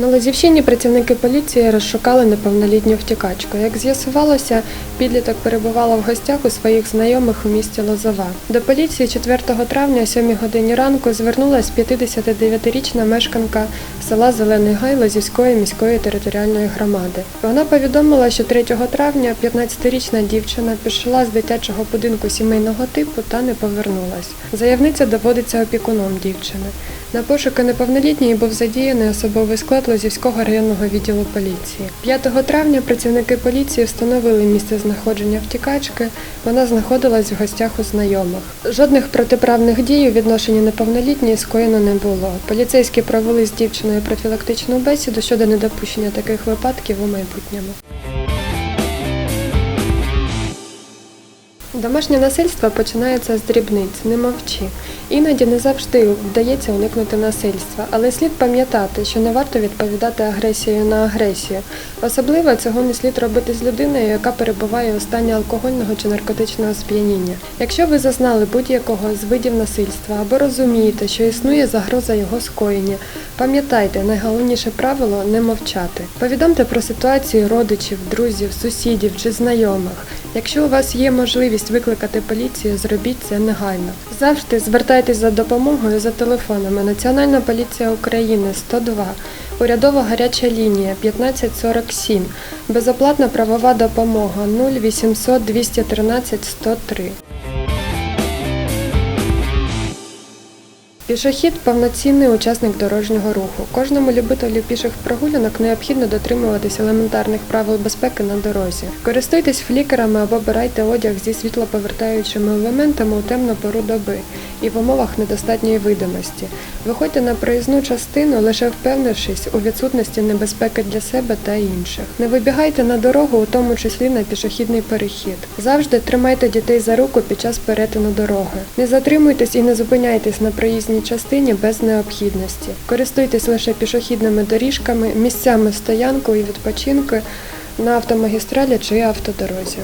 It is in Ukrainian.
На Лозівщині працівники поліції розшукали неповнолітню втікачку. Як з'ясувалося, підліток перебувала в гостях у своїх знайомих у місті Лозова. До поліції 4 травня о 7 годині ранку звернулась 59-річна мешканка села Зелений Гай Лозівської міської територіальної громади. Вона повідомила, що 3 травня 15-річна дівчина пішла з дитячого будинку сімейного типу та не повернулась. Заявниця доводиться опікуном дівчини. На пошуки неповнолітньої був задіяний особовий склад Лозівського районного відділу поліції. 5 травня працівники поліції встановили місце знаходження втікачки. Вона знаходилась в гостях у знайомих. Жодних протиправних дій у відношенні неповнолітньої скоєно не було. Поліцейські провели з дівчиною профілактичну бесіду щодо недопущення таких випадків у майбутньому. Домашнє насильство починається з дрібниць, не мовчи. Іноді не завжди вдається уникнути насильства, але слід пам'ятати, що не варто відповідати агресією на агресію. Особливо цього не слід робити з людиною, яка перебуває у стані алкогольного чи наркотичного сп'яніння. Якщо ви зазнали будь-якого з видів насильства або розумієте, що існує загроза його скоєння, пам'ятайте, найголовніше правило не мовчати. Повідомте про ситуацію родичів, друзів, сусідів чи знайомих. Якщо у вас є можливість викликати поліцію, зробіть це негайно. Завжди звертайтесь за допомогою за телефонами Національна поліція України 102, урядова гаряча лінія 1547, безоплатна правова допомога 0800 213 103. Пішохід повноцінний учасник дорожнього руху. Кожному любителю піших прогулянок необхідно дотримуватись елементарних правил безпеки на дорозі. Користуйтесь флікерами або бирайте одяг зі світлоповертаючими елементами у темну пору доби і в умовах недостатньої видимості. Виходьте на проїзну частину, лише впевнившись у відсутності небезпеки для себе та інших. Не вибігайте на дорогу, у тому числі на пішохідний перехід. Завжди тримайте дітей за руку під час перетину дороги. Не затримуйтесь і не зупиняйтесь на проїзній частині без необхідності. Користуйтесь лише пішохідними доріжками, місцями стоянку і відпочинку на автомагістралі чи автодорозі.